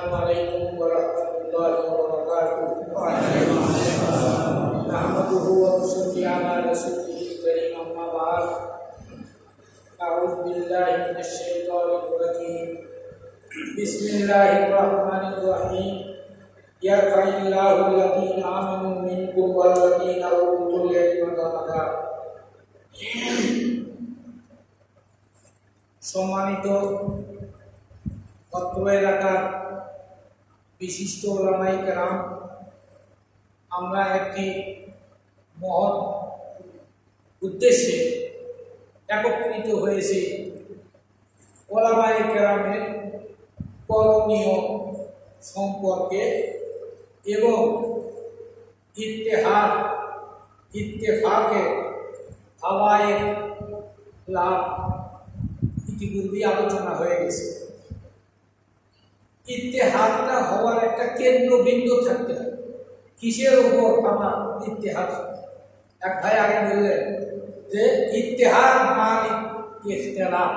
السلام عليكم ورحمة الله وبركاته نحمده ونصلي على رسوله الكريم أما بعد أعوذ بالله من الشيطان الرجيم بسم الله الرحمن الرحيم يرفع الله الذين آمنوا منكم والذين أوتوا العلم درجات সম্মানিত অত্র এলাকার বিশিষ্ট ওলামাই কেরাম আমরা একটি মহৎ উদ্দেশ্যে একত্রিত হয়েছি। ওলামাই কেরামের করণীয় সম্পর্কে এবং ইত্তেহার ইত্তেফাকে হাওয়ায় লাভ ইতিপূর্বেই আলোচনা হয়ে গেছে। ইত্তেহাদটা হওয়ার একটা কেন্দ্রবিন্দু থাকতে হবে। কিসের উপর আমার ইত্তেহাদ হবে? এক ভাই আগে বললেন যে ইত্তেহাদ মান ইখতলাফ।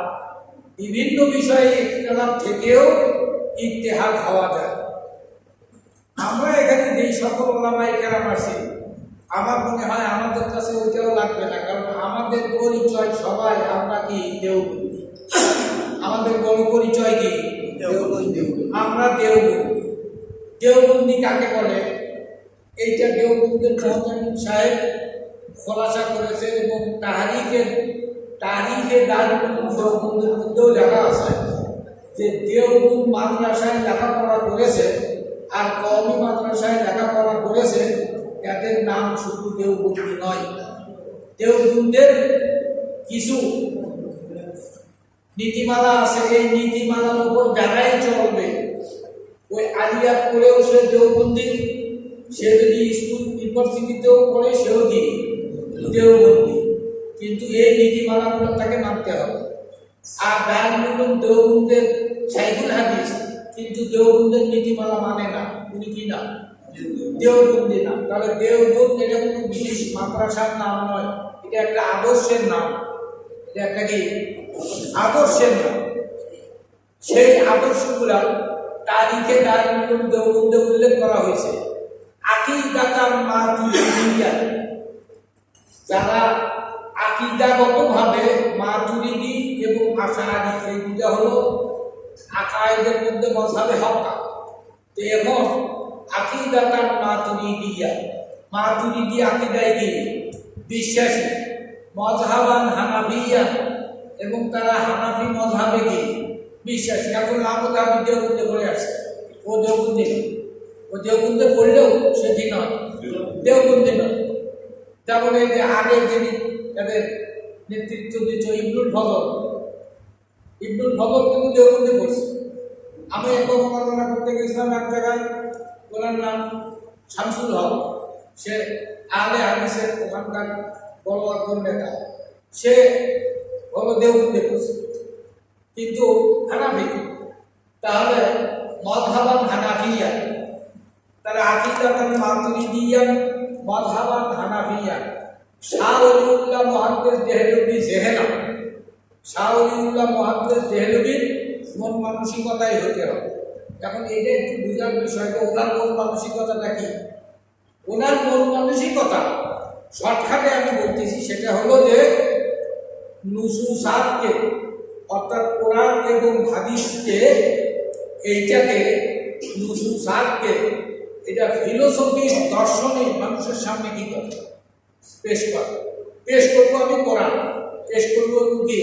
বিভিন্ন বিষয়ে ইখতলাফ থেকেও ইত্তেহাদ হওয়া যায়। আমরা এখানে যেই সকল ওলামাই কেরাম আছি, আমার মনে হয় আমাদের কাছে ওইটাও লাগবে না, কারণ আমাদের পরিচয় সবাই আমরা কি দেওবন্দি আমাদের বড় পরিচয় কি? আমরা দেওবন্দি। দেওবন্দি কাকে বলে? এইটা দেওবন্দের সাহেব খোলাসা করেছে এবং তাহারিকের তারিখে দেওবন্দের মধ্যেও লেখা আছে যে দেওবন্দ মাদ্রাসায় লেখাপড়া করেছে আর কওমি মাদ্রাসায় লেখাপড়া করেছে, এদের নাম শুধু দেওবন্দি নয়। দেওবন্দের কিছু নীতিমালা আছে, এই নীতিমালার উপর যারাই চলবে, ওই আলিয়াত করেও সে দেওবন্দি, সে যদি স্কুল ইউনিভার্সিটিতেও পড়ে, সেও কি? দেওবন্দি। কিন্তু এই নীতিমালাগুলো তাকে মানতে হবে। আর দারুল দেওবন্দের সাইকুল হাদিস, কিন্তু দেওবন্দের নীতিমালা মানে না। উনি কি না? দেওবন্দি না। তাহলে দেওবন্দ এটা কোনো বিশেষ মাদ্রাসার নাম নয়, এটা একটা আদর্শের নাম। এটা একটা কি? আদর্শের নাম সেই আদর্শগুলা তারিখে দারুল দেওবন্দে উল্লেখ করা হয়েছে। আকিদাতার মাতুরিদিয়া যারা আকিদাগতভাবে মাতুরিদি এবং আশারি এই দুটা হলো আকায়েদের মধ্যে মজাবে হকা তো এখন আকিদাতার মাতুরিদিয়া মাতুরিদি আকিদায় কি? বিশ্বাসী। মজহাবান হানাফিয়া এবং তারা হানাফি মজহাবে কি বিশ্বাসী। এখন আবু দাবি দেওবন্দে পড়ে আসছে ও দেওবন্দে। ও দেওবন্দে পড়লেও সে কি নয়। দেওবন্দে নয়। যেমন এই যে আগে যিনি তাদের নেতৃত্ব দিচ্ছ ইবনুল ফজল ইবনুল ফজল কিন্তু দেওবন্দে পড়ছে। আমি একবার মোকাবেলা করতে গেছিলাম এক জায়গায়। ওনার নাম শামসুল হক। সে আলে হাদিসের ওখানকার বড় একজন নেতা। সে হলো পড়ছে কিন্তু হানাফি তাহলে মদহাবান হানাফিয়া তাহলে আকিদাতান মাতুরিদিয়ান মদহাবান হানাফিয়া শাহ অলিউল্লাহ মহাদ্দেস দেহলবি জেহেনা শাহ অলিউল্লাহ মহাদ্দেস দেহলবির মন মানসিকতাই হতে হবে। এখন এটা একটু বুঝার বিষয় যে ওনার মন মানসিকতাটা কি? ওনার মন মানসিকতা শর্টকাটে আমি বলতেছি, সেটা হলো যে নুসুসাতকে অর্থাৎ কোরআন এবং হাদিসকে, এইটাকে নুসুসাতকে এটা ফিলোসফি দর্শনে মানুষের সামনে কি করে? পেশ করে। পেশ করব আমি কোরআন, পেশ করব কি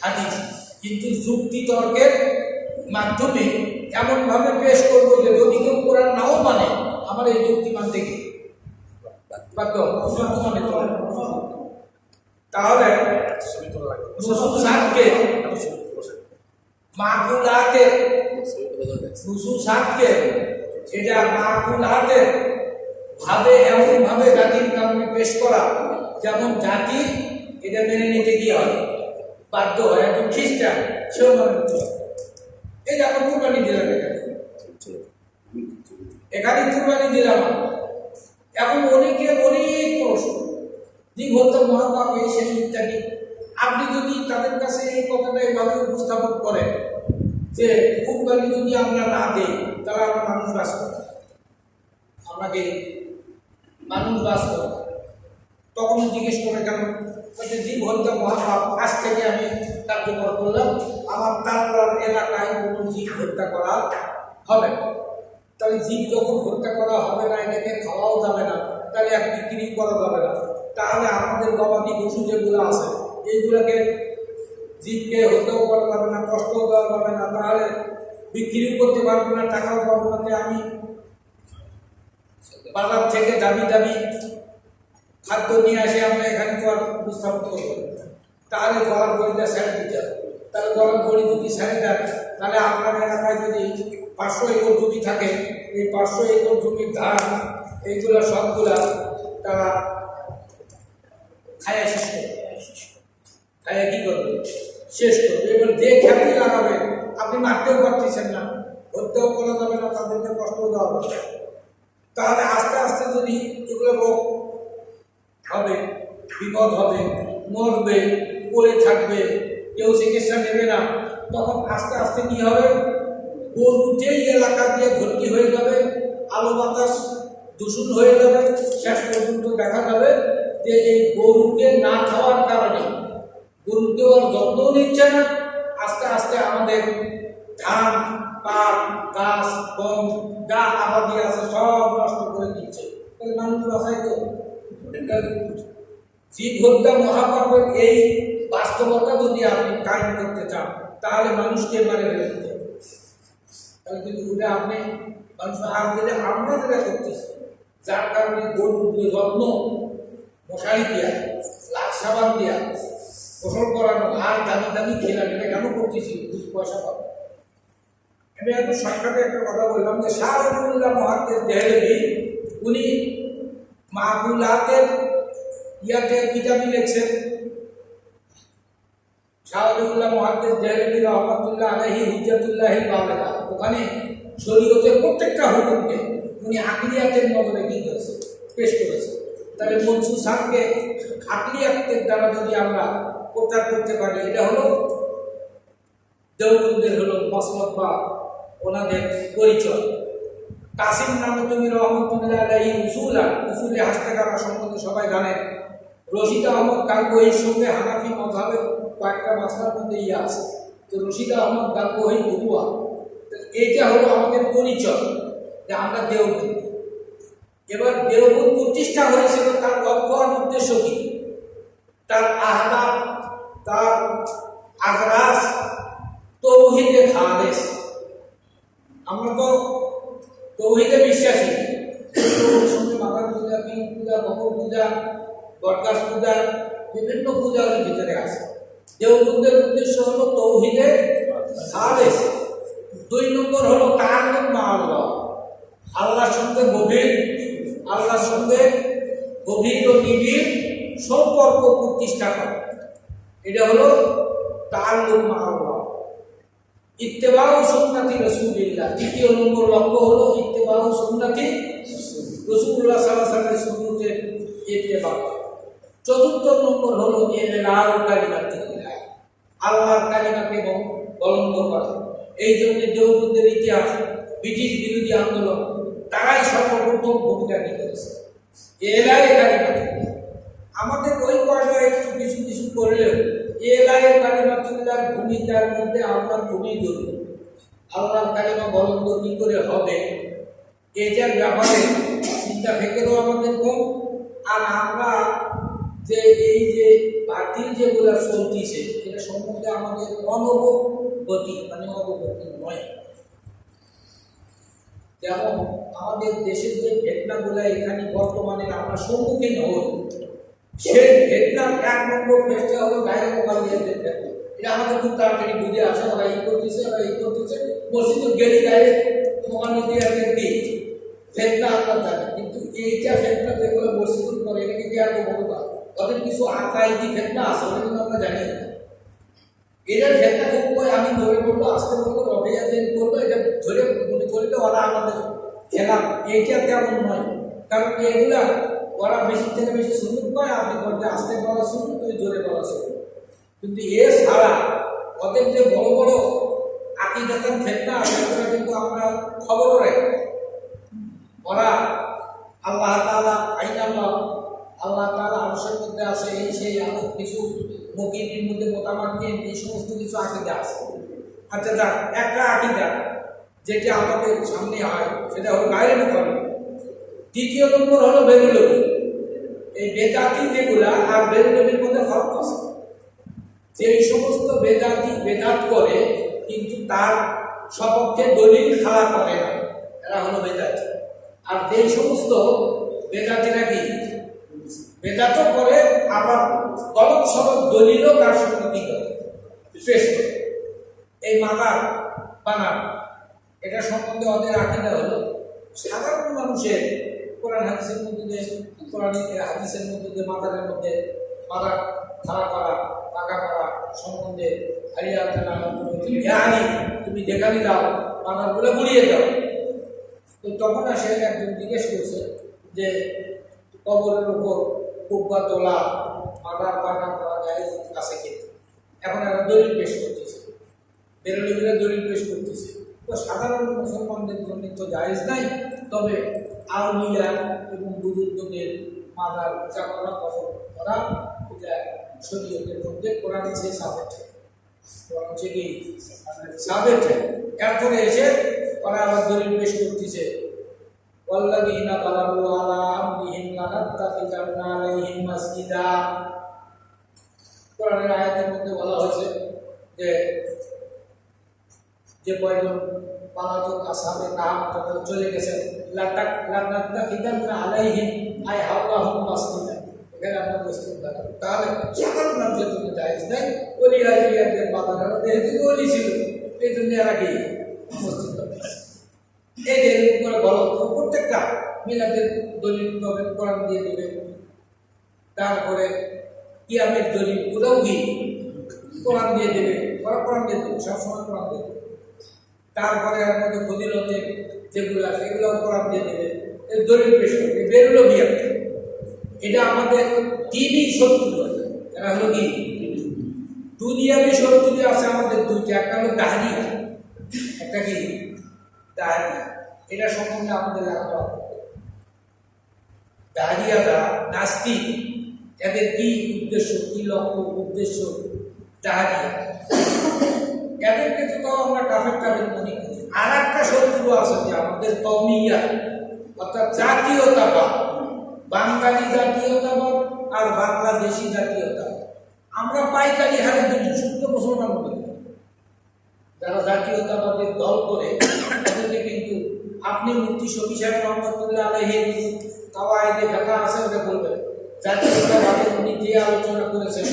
হাদিস। কিন্তু যুক্তি তর্কের মাধ্যমে এমনভাবে পেশ করব যে যদি কেউ কোরআন নাও মানে আমার এই যুক্তি মানতে কি? বাধ্য মানে তাহলে নুসুসাতকে মাকুলাতে নুসুসাতকে এটা মাকুলাতে ভাবে এমন ভাবে জাতির কারণে পেশ করা। যেমন জাতি এটা মেনে নিতে কি হয়। বাধ্য হয়। একজন খ্রিস্টান সেও মেনে নিতে হয়। এই যে আমরা কুরবানি দিলাম এখানে। এখানে কুরবানি দিলাম। এখন অনেকের অনেক প্রশ্ন। দীঘত মহাপাপ সেই ইত্যাদি আপনি যদি তাদের কাছে এই কথাটা এইভাবে উপস্থাপন করেন যে কুরবানি যদি আমরা না দেই, তাহলে আমরা মানুষ বাঁচব। আমাকে মানুষ বাঁচব। তখন জিজ্ঞেস করে কেন? বলছে জীব হত্যা মহাপাপ, আজ থেকে আমি কার্যকর করলাম। আমার তারপর এলাকায় কোনো জীব হত্যা করা হবে তাহলে জীব যখন হত্যা করা হবে না, এটাকে খাওয়াও যাবে না। তাহলে এক বিক্রি করা যাবে না। তাহলে আমাদের গবাদি পশু যেগুলো আছে এইগুলোকে জীবকে হত্যাও করা যাবে না কষ্টও দেওয়া যাবে না, তাহলে বিক্রিও করতে পারব না, টাকাও পাবো না আমি বাজার থেকে দাবি দাবি খাদ্য নিয়ে আসে আমরা এখানে তো আর উপস্থাপন করব। তাহলে গলার বড়িটা ছেড়ে দিতে হবে তাহলে গলার বড়ি যদি ছেড়ে দেয় তাহলে আপনার এলাকায় যদি পাঁচশো একর জমি থাকে, এই পাঁচশো একর জমির ধান এইগুলা সবগুলা তারা খায়া শেষ করবে, খায়া কি করবে? শেষ করবে। এবার যে খ্যাতি লাগাবে, আপনি মারতেও পারতেছেন না। হত্যেও করা যাবে না, তাদেরকে কষ্ট দেওয়া হবে। তাহলে আস্তে আস্তে যদি এগুলো রোগ হবে, বিপদ হবে, মরবে, পড়ে থাকবে, কেউ চিকিৎসা নেবে না, তখন আস্তে আস্তে কি হবে? গরু যেই এলাকা দিয়ে ভর্তি হয়ে যাবে, আলো বাতাস দূষণ হয়ে যাবে, শেষ পর্যন্ত দেখা যাবে যে এই গরুকে না খাওয়ার কারণে গরুকে ওর যত্ন নিচ্ছে না, আস্তে আস্তে আমাদের ধান, পাট, গাছ, গম, যা আবাদি আছে সব নষ্ট করে দিচ্ছে মানুষ বাসায় তো জীব এই বাস্তবতা যদি আপনি কায়েম করতে চান, তাহলে মানুষকে মারে ফেলে দিতে হবে। তাহলে কিন্তু ওটা আপনি মানুষ আর যেটা আমরা যেটা করতেছি যার কারণে গরুর যত্ন মশারি দেওয়া লাখ সাবান দেওয়া গোসল করানো আর দামি দামি খেলাম এটা কেন করতেছি? দুধ পয়সা পাবো। আমি একটু সংক্ষেপে একটা কথা বললাম যে শাহরুল্লাহ মহাত্মের দেহলেবি উনি মাহবুলাতের ইয়াতে কিতাবি লিখছেন। শাহরুল্লাহ মহাত্মের দেহলেবি রহমতুল্লাহ আলহি হুজ্জাতুল্লাহ বাবেলা ওখানে শরীয়তের প্রত্যেকটা হুকুমকে উনি আকলিয়াতের নজরে কি করেছে? পেশ করেছে। তাহলে মনসুর সাহকে আকলিয়াতের দ্বারা যদি আমরা প্রচার করতে পারি, এটা হলো দেওবন্দের হলো মসমত বা ওনাদের পরিচয়। কাসিম নামে তুমি রহমতুল্লাহ আলাইহি উসুলা উসুলে হাস্তাকারা সম্বন্ধে সবাই জানেন, রশিদ আহমদ গাঙ্গোহির সঙ্গে হানাফি মজাবের কয়েকটা মাসলার মধ্যে ইয়ে আছে। তো রশিদ আহমদ গাঙ্গোহি তো এইটা হলো আমাদের পরিচয় যে আমরা দেওবন্দি। এবার দেওবন্দ প্রতিষ্ঠা হয়েছিল উদ্দেশ্য কি তার আহদাব তার আগ্রাস তৌহিদে খালেস। আমরা তো তৌহিদে বিশ্বাসী। সঙ্গে মাদার পূজা পীর পূজা বকর পূজা, বটগাছ পূজা, বিভিন্ন পূজা ওর ভিতরে আছে। দেওবন্দের উদ্দেশ্য হলো তৌহিদে খালেস। দুই নম্বর হলো তাল্লুক মা আল্লাহ। আল্লাহর সঙ্গে গভীর, আল্লাহর সঙ্গে গভীর ও সম্পর্ক প্রতিষ্ঠা করা। এটা হলো তাল্লুক মা আল্লাহ ইত্তেবাউ সুন্নাতি রসুলিল্লাহ। দ্বিতীয় নম্বর লক্ষ্য হলো ইত্তেবাউ সুন্নাতি রসুল্লাহ সাল্লাহ সাল্লামের সুন্নতের ইত্তেবা। চতুর্থ নম্বর হলো এলাল কালিমাতিল্লাহ আল্লাহর কালিমাকে বলন্দ করা। এই জন্য দেওবন্দের ইতিহাস, ব্রিটিশ বিরোধী আন্দোলন, তারাই সর্বপ্রথম ভূমিকা নিয়েছে। এলাই কালিমাতিল্লাহ আমাদের ওই পর্যায়ে একটু কিছু কিছু করলেও এলাইয়ের কালিমাতুল্লাহর ভূমিকার মধ্যে আমরা খুবই দুর্বল আল্লাহর কালিমা বলন্দ কি করে হবে। এটার ব্যাপারে চিন্তা ফেকেরও আমাদের কম আর আমরা যে এই যে বাতিল যেগুলো চলতিছে এটা সম্বন্ধে আমাদের অনবগতি মানে অবগতি নয়। যেমন আমাদের দেশের যে ঘটনাগুলো এখানে বর্তমানে আমরা সম্মুখীন হই, সেই ভেটনাম এক নম্বর ফেসটা হলো গায়ে মোকাবিলাদের এটা আমাদের খুব তাড়াতাড়ি বুঝে আসে ওরা এই করতেছে ওরা এই করতেছে। মসজিদ গেলি গায়ে মোকাবিলাদের দিক ফেতনা আপনার জানে কিন্তু এইটা ফেতনা যেগুলো মসজিদ করে এটাকে কি আর বলব? না ওদের কিছু আকাইদি ফেতনা আছে, ওটা কিন্তু আমরা জানি না। এটার ফেতনা খুব আমি ধরে বলব আসতে বলব রবেয়া দিন করব, এটা ধরে মনে করলে ওরা আমাদের খেলা এইটা তেমন নয়। কারণ এগুলা ওরা বেশি থেকে বেশি সুন্দর পায়, আপনি করতে আসতে বলা শুনুন তুই জোরে বলা শুনুন কিন্তু এ ছাড়া ওদের যে বড় বড় আকিদাতান আছে ওরা কিন্তু আমরা খবরও রাখি ওরা আল্লাহ তাআলা আইনাল্লাহ আল্লাহ তাআলা আরশের মধ্যে আছে, এই সেই আরও কিছু মকিনের মধ্যে মতামত নিয়ে এই সমস্ত কিছু আকিদা আছে। আচ্ছা যাক, একটা আকিদা যেটি আমাদের সামনে হয়, সেটা হলো গায়ের মুখামি দ্বিতীয় নম্বর হলো বেরুলবি এই বেদাতি যেগুলা আর বেরুলবির মধ্যে ফরক আছে। যে এই সমস্ত বেদাতি বেদাত করে, কিন্তু তার সপক্ষে দলিল খাড়া করে না। এরা হলো বেদাতি আর যেই সমস্ত বেদাতিরা কি? বেদাত করে আবার গলত সরল দলিলও তার সঙ্গে কি করে? করে। এই মাদার বানান, এটা সম্বন্ধে ওদের আকিদা হলো, সাধারণ মানুষের কোরআন, হাদিসের মধ্যে দিয়ে কোরআন, হাদিসের মধ্যে দিয়ে মাদারের মধ্যে মাদার খাড়া করা, পাকা করা সম্বন্ধে হারিয়া জ্ঞানী তুমি যেখানে দাও মাদারগুলো গুড়িয়ে দাও। তো তখন আসে একজন জিজ্ঞেস করছে যে কবরের উপর কুব্বা তোলা মাদার পাকা করা যায় কাছে কিন্তু। এখন একটা দলিল পেশ করতেছে। বেরোলিগুলো দলিল পেশ করতেছে। তো সাধারণ মুসলমানদের জন্য তো জায়েজ নাই, তবে আউলিয়া এবং বুজুর্গদের মাদার পূজা করা কখন করা এটা শরীয়তের মধ্যে কোরআন সে সাবেট কোরআন এরপরে এসে ওরা আবার দলিল পেশ করতেছে। والذين غلبوا على أمرهم لنتخذن عليهم مسجدا কোরআনের আয়াতের মধ্যে বলা হয়েছে যে যে কয়জন পালাতক আসামে কাম তাদের চলে গেছেন লাটাক লাটাকটা কিদান না আলাইহিম আই হাওয়াহুম মাসজিদা এখানে আমরা প্রস্তুত দেখাবো তাহলে সাধারণ মানুষের জন্য জায়েজ নাই ওলি আলিয়াদের বাবা দাদা যেহেতু ওলি ছিল এই জন্য এরা কি প্রস্তুত এই যে এরকম করে বলো প্রত্যেকটা মিলাদের দলিল পাবেন কোরআন দিয়ে দেবে। তারপরে কিয়ামের দলিল ওরাও কি কোরআন দিয়ে দেবে। ওরা কোরআন দিয়ে দেবে, সবসময় কোরআন দিয়ে দেবে। তারপরে এর মধ্যে ফজিলতে যেগুলো আছে এগুলো কোরআন দিয়ে দেবে। দলিল পেশ করবে বেরোলো বিয়ে এটা আমাদের তিনই শত্রু এরা হলো কি? দুনিয়াবি শত্রু আছে আমাদের দুইটা, একটা হলো দাহারিয়া, একটা কি? দাহারিয়া। এটা সম্বন্ধে আমাদের লাগবে দাহারিয়াটা নাস্তিক, এদের কি উদ্দেশ্য, কি লক্ষ্য, উদ্দেশ্য দাহারিয়া এদেরকে তো তাও আমরা কাফের কাফের মনে করি। আর একটা শত্রু আছে যে আমাদের কমিয়া অর্থাৎ জাতীয়তাবাদ, বাঙালি জাতীয়তাবাদ আর বাংলাদেশি জাতীয়তাবাদ। আমরা পাইকারি হারে দুটো শুদ্ধ মুসলমান করি। যারা জাতীয়তাবাদের দল করে, তাদেরকে কিন্তু আপনি মুক্তি শফি সাহেব রহমতুল্লাহ আলহীর কাওয়ায়দে আছে ওটা বলবেন। জাতীয়তাবাদের উনি যে আলোচনা করেছেন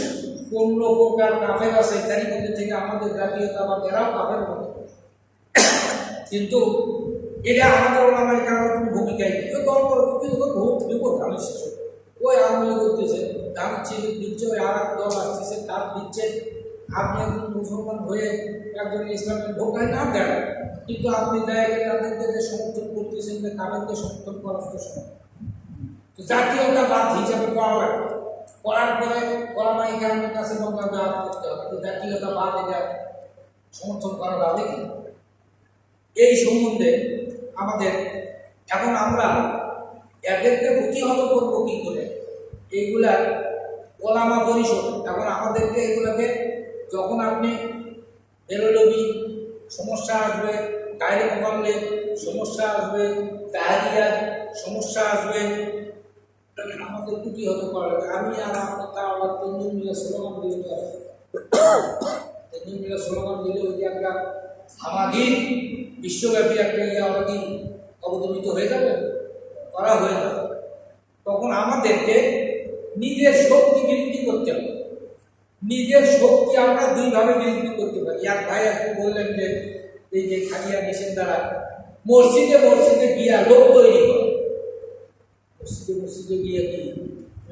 কোন প্রকার কাফের আছে, তারই মধ্যে থেকে আমাদের জাতীয়তাবাদ এরাও কাফের মধ্যে কিন্তু এটা আমাদের ওলামাই কারণ কোনো ভূমিকাই নেই। ওই দল করে কিন্তু বিপদ আমি শেষ ওই আওয়ামী লীগ করতেছে তার ছেলে দিচ্ছে ওই আর এক দল আসতেছে, তার দিচ্ছে আপনি একজন মুসলমান হয়ে একজন ইসলামের ভোটায় না দেন? কিন্তু আপনি দেয় তাদেরকে সমর্থন করতেছেন যে তাদেরকে সমর্থন করার তো তো জাতীয়তাবাদ হিসাবে করা লাগবে করার পরে ওলামাই কারণের কাছে মঙ্গা জবাব করতে হবে। জাতীয়তাবাদ এটা সমর্থন করা যাবে কি? এই সম্বন্ধে আমাদের এখন আমরা এদেরকে প্রতিহত করব কী করে? এইগুলার ওলামা পরিষদ, এখন আমাদেরকে এগুলোকে যখন আপনি বেরোলবি সমস্যা আসবে গায়ে মোকামলে সমস্যা আসবে ডায়রিয়ার সমস্যা আসবে, আমাদের প্রতিহত করা লাগবে আমি আর আপনার তা আবার তিনজন মিলে স্লোগান দিতে হবে তিনজন মিলে স্লোগান দিলে ওই যে একটা আমাদের বিশ্বব্যাপী একটা ইয়ে আমাদের অবদমিত হয়ে যাবে? করা হয়ে যাবে। তখন আমাদেরকে নিজের শক্তি বৃদ্ধি করতে হবে। নিজের শক্তি আমরা দুইভাবে বৃদ্ধি করতে পারি। এক ভাই একটু বললেন যে, এই যে খালিয়া মিশন দ্বারা মসজিদে মসজিদে গিয়া লোক তৈরি করে। মসজিদে মসজিদে গিয়ে কি?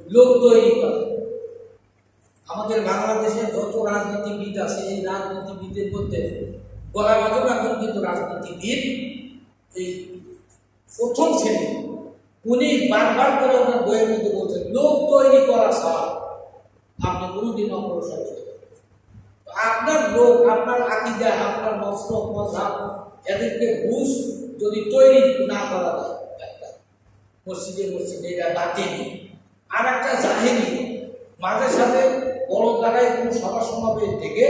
লোক তৈরি করে। আমাদের বাংলাদেশের যত রাজনীতিবিদ আছে, এই রাজনীতিবিদের মধ্যে বলা বাধব এখন কিন্তু রাজনীতিবিদ এই প্রথম শ্রেণি। উনি বারবার করে ওনার বইয়ের মধ্যে বলছেন, লোক তৈরি করা ছাড়া আপনি কোনোদিন অগ্রসর আপনার লোক, আপনার আকিদা, আপনার মসলক মজাব এদেরকে বুঝ যদি তৈরি না করা যায়, একটা মসজিদে মসজিদে এটা বাতিনি আর একটা জাহেরি মাঝে সাথে বড় জায়গায় কোনো সভা সমাবেশ থেকে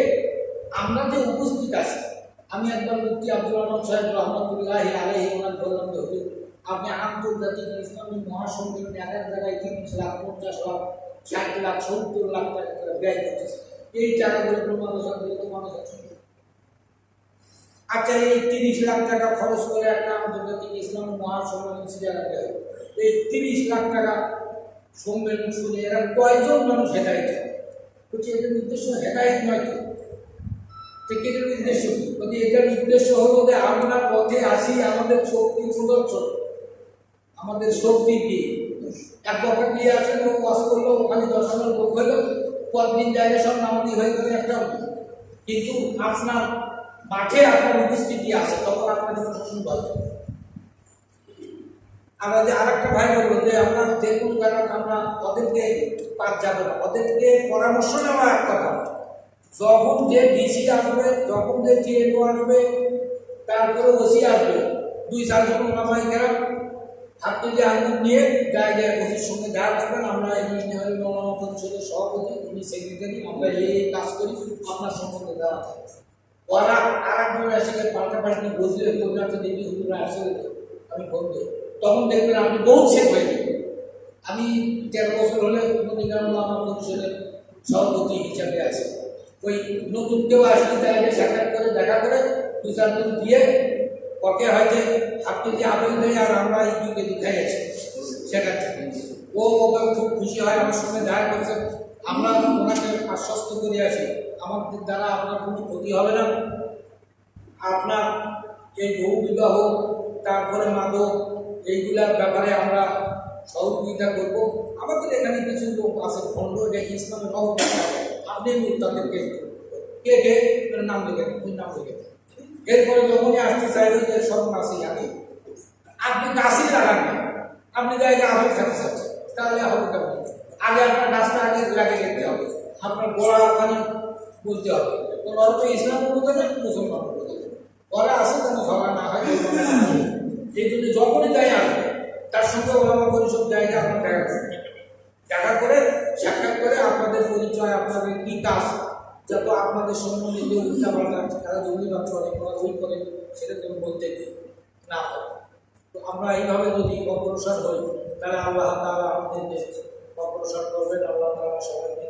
আমরা যে উপস্থিত আছি, আমি একবার মুক্তি আব্দুল রহমান সাহেব রহমতুল্লাহ আলহি ওনার বললাম যে আপনি আন্তর্জাতিক ইসলামী মহাসম্মেলনে এক এক জায়গায় তিরিশ লাখ পঞ্চাশ লাখ ষাট লাখ সত্তর লাখ টাকা করে ব্যয় করতেছে। এই টাকাগুলো কোনো মানুষ তো মানুষ আছে আচ্ছা এই তিরিশ লাখ টাকা খরচ করে একটা আন্তর্জাতিক ইসলামী মহাসম্মেলন এই তিরিশ লাখ টাকা সম্মেলন শুনে এরা কয়জন মানুষ হেদায়িত বলছি, এদের উদ্দেশ্য হেদায়ত নয় তো। এটার উদ্দেশ্য কি? বলছি এটার উদ্দেশ্য হলো যে আমরা পথে আসি, আমাদের শক্তি প্রদর্শন। আমাদের শক্তি দিয়ে এক দফা দিয়ে আছেন লোক বাস করল, ওখানে হাজার লোক হলো, পরদিন জায়গা সব নামাজি হয়ে গেলে একটা কিন্তু আপনার মাঠে আপনার উপস্থিতি আছে, তখন আপনাদের প্রশাসন বলে। আমাদের আর একটা ভাই বলল যে আমরা যে কোনো জায়গায় আমরা ওদেরকে পার যাব না, ওদেরকে পরামর্শ নেওয়া এক কথা। যখন যে ডিসি আসবে, যখন যে টিএনও আসবে, তারপরে ওসি আসবে। দুই চারজন ওলামাই কেরাম আপনি যে আঙুল নিয়ে জায়গায় ওসির সঙ্গে দেখা করবেন আমরা এই ইউনিয়নের মৌলানা পরিষদের সভাপতি, উনি সেক্রেটারি আমরা এই এই কাজ করি, আপনার সম্বন্ধে দেওয়া থাকে ওরা আর একজন এসে পাল্টাপাল্টি বুঝলে কলকাতা দেবী হুজুরা আসলে আমি বলব তখন দেখবেন আপনি বহুত সেফ হয়ে যাবেন আমি তেরো বছর হলে নদীগ্রাম আমার পরিষদের সভাপতি হিসাবে আছি। ওই নতুন কেউ আসলে তাকে সাক্ষাৎ করে, দেখা করে দু চারজন দিয়ে ওকে হয়তো হাফ কেজি আপেল দেয় আর আমরা এই যুগে খাই আছি? থেকে ও ওকে খুব খুশি হয়, আমার সঙ্গে দেখা করছে। আমরা ওনাকে আশ্বস্ত করে আসি আমাদের দ্বারা আপনার কোনো ক্ষতি হবে না। আপনার এই বহু বিবাহ, তারপরে মাদক, এইগুলার ব্যাপারে আমরা সহযোগিতা করব। আমাদের এখানে কিছু লোক আছে খণ্ড যে ইসলামের নব আপনি তাদেরকে কে কে? নাম লিখে নাম লিখে। এরপরে যখনই আসতে চাইবে, যে সব নাসি আগে। আপনি গাছই লাগান না আপনি জায়গায় আপেল খেতে চাচ্ছেন তাহলে কেমন? আগে আপনার গাছটা আগে লাগিয়ে যেতে হবে। আপনার গোড়া ওখানে বলতে হবে। তো ইসলাম বলতে না মুসলমান ওরা আসে যেন ঝগড়া না হয় এই জন্য যখনই যাই আসবে তার সঙ্গে ওলামা পরিষদ জায়গা আপনার দেখা দেখা করে, সাক্ষাৎ করে আপনাদের পরিচয়, আপনাদের কি কাজ যত আপনাদের সম্বন্ধে যে উল্টা পাল্টা তারা জঙ্গিবাদ করে ওরা ওই করে সেটা তুমি বলতে না তো আমরা এইভাবে যদি অগ্রসর হই তাহলে আল্লাহ তারা আমাদেরকে অগ্রসর করবেন আল্লাহ তারা সবাইকে